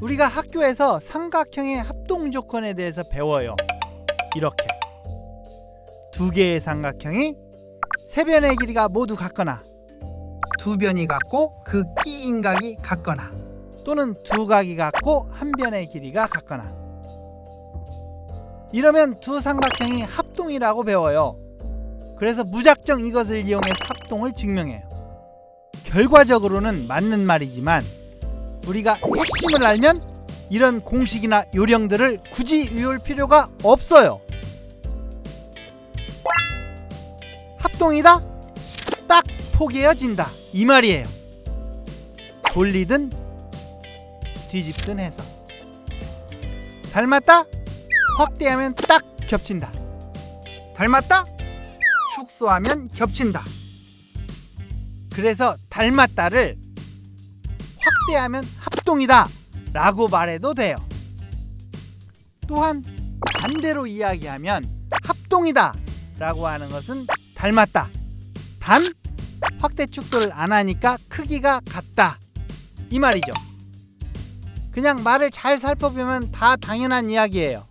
우리가 학교에서 삼각형의 합동 조건에 대해서 배워요. 이렇게 두 개의 삼각형이 세 변의 길이가 모두 같거나 두 변이 같고 그 끼인각이 같거나 또는 두 각이 같고 한 변의 길이가 같거나 이러면 두 삼각형이 합동이라고 배워요. 그래서 무작정 이것을 이용해서 합동을 증명해요. 결과적으로는 맞는 말이지만 우리가 핵심을 알면 이런 공식이나 요령들을 굳이 외울 필요가 없어요. 합동이다? 딱 포개어진다. 이 말이에요. 돌리든 뒤집든 해서. 닮았다? 확대하면 딱 겹친다. 닮았다? 축소하면 겹친다. 그래서 닮았다를 확대하면 합동이다 라고 말해도 돼요. 또한 반대로 이야기하면 합동이다 라고 하는 것은 닮았다. 단 확대 축소를 안 하니까 크기가 같다. 이 말이죠. 그냥 말을 잘 살펴보면 다 당연한 이야기예요.